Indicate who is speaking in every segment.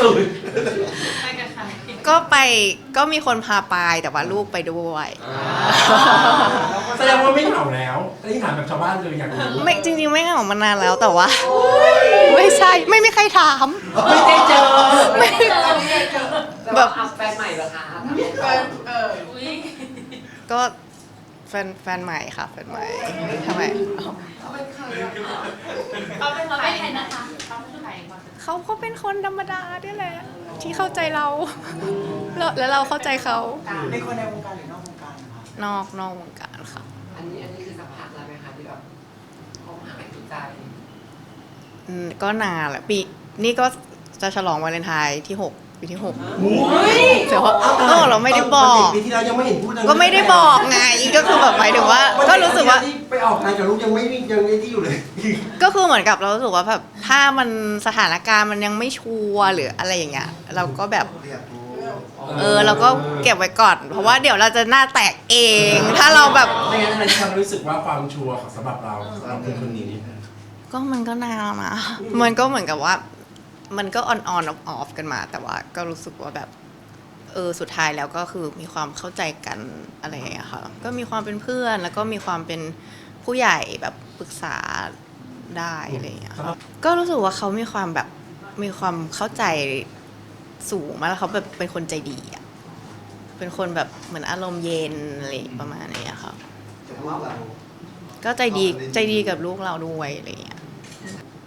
Speaker 1: สุด
Speaker 2: ไปกับใคร
Speaker 3: ก็ไปก็มีคนพาไปแต่ว่าลูกไปด้วย
Speaker 1: แสดงว่าไม่เหงาแล้วอันนี้ถามแบบชาวบ้านเลยอยากรู้
Speaker 3: ไม่จริง ๆ ไม่เหงามานานแล้วแต่ว่า ไม่ใช่ไม่มีใครถาม
Speaker 1: ไม่ได้เจอ
Speaker 2: ไม่ได้เจอไม่ได้เจอ
Speaker 4: แบบว่าอัพแฟนใหม่เหรอคะ
Speaker 2: อุ้ย
Speaker 3: ก็แฟนแฟนใหม่ค่ะแฟนใหม่ทำไม
Speaker 2: เขาเป็นเขาเป็นใครนะคะเขาเป็นใครก่อน
Speaker 3: เขาก็เป็นคนธรรมดาเนี่ยแหละ ที่เข้าใจเราแล้วแล้วเราเข้าใจเขา
Speaker 5: เป็นคนในวงการหรือนอกวงการคะ
Speaker 3: นอกนอกวงการค่ะ
Speaker 4: อันนี้อันนี้คือสักพักแล้วไหมคะที่แบบคบหาดูใจ
Speaker 3: อืมก็นานแหละปีนี่ก็จะฉลองวาเลนไทน์ที่หกปีที่หก
Speaker 1: โอ้ย
Speaker 3: แต่ว่าเออเราไม่ได้บอก
Speaker 1: ปีที่แล้วยังไม่เห็นพูดเลย
Speaker 3: ก็ไม่ได้บอกไงก็คือแบบหมายถึงว่า ก็รู้สึก ว่า
Speaker 1: ที่ไปออกงานกับลูกยังไม่ยังไอ้ที่อยู่เลย
Speaker 3: ก็คือเหมือนกับเรารู้สึกว่าแบบถ้ามันสถานการณ์มันยังไม่ชัวร์หรืออะไรอย่างเงี้ย เราก็แบบ เออเราก็เก็บไว้ก่อน เพราะว่าเดี๋ยวเราจะหน้าแตกเอง ถ้าเราแบบ
Speaker 1: ไม่งั้นอะไรที่ทำให้รู้สึกว่าความชัวร์ของสำหรับเราเราคือคนนี้
Speaker 3: ก็มันก็นานแล้วนะมันก็เหมือนกับว่า มันก็ออนออนออฟกันมา แต่ว่าก็รู้สึกว่าแบบ เออสุดท้ายแล้วก็คือมีความเข้าใจกันอะไรอย่างเงี้ยค่ะ ก็มีความเป็นเพื่อนแล้วก็มีความเป็นผู้ใหญ่แบบปรึกษาได้อะไรอย่างเงี้ยค่ะก็รู้สึกว่าเขามีความแบบมีความเข้าใจสูงมากแล้วเขาแบบเป็นคนใจดีอะเป็นคนแบบเหมือนอารมณ์เย็นอะไรประมาณนี้ค่ะก็ใจดีใจดีกับลูกเราด้วยอะไรอย่างเงี้ย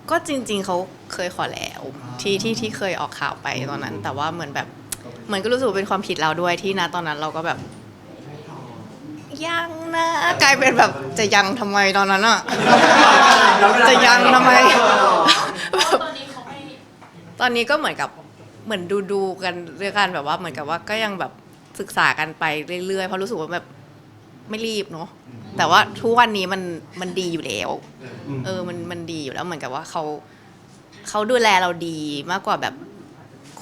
Speaker 3: ก็จริง ๆเขาเคยขอแล้วที่ที่ที่เคยออกข่าวไปตอนนั้น แต่ว่าเหมือนแบบเห มือนก็รู้สึกว่าเป็นความผิดเราด้วยที่นะตอนนั้นเราก็แบบ ยังนะกลายเป็นแบบจะยังทำไมตอนนั้นอะจะยังทำไม
Speaker 2: ตอนนี้เขาไม่
Speaker 3: ตอนนี้ก็เหมือนกับเหมือนดูดูๆกันเรื่องกันแบบว่าเหมือนกับว่าก็ยังแบบศึกษากันไปเรื่อยๆเพราะรู้สึกว่าแบบไม่รีบเนาะแต่ว่าทุกวันนี้มันมันดีอยู่แล้ว เออมันมันดีอยู่แล้วเหมือนกับว่าเขาเขาดูแลเราดีมากกว่าแบบ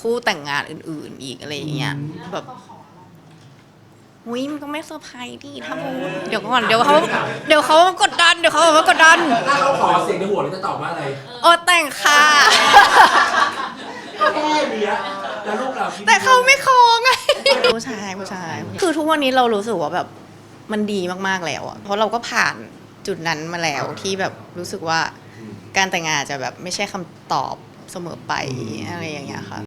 Speaker 3: คู่แต่งงานอื่น ๆ อีกอะไรอย่างเงี้ยแบบอุ้ยมันก็ไม่เซอร์ไพรส์ดิถ้าพูดเดี๋ยวก่อนเดี๋ยวเขาเดี๋ยวเขากดดันเดี๋ยวเขามากดดัน
Speaker 1: ถ้าเขาขอเสียงในหัวเราจะตอบว่าอะไร
Speaker 3: โอ้แต่งค่ะ
Speaker 1: ก็แค่เนี้ยแล้วลูกเราคิด
Speaker 3: แต่เขาไม่คอไงผู้ชายผู้ชาย คือทุกวันนี้เรารู้สึกว่าแบบมันดีมากๆแล้วอะเพราะเราก็ผ่านจุดนั้นมาแล้วที่แบบรู้สึกว่าการแต่งงานอาจจะแบบไม่ใช่คำตอบเสมอไปอะไรอย่างเงี้ยค่ะ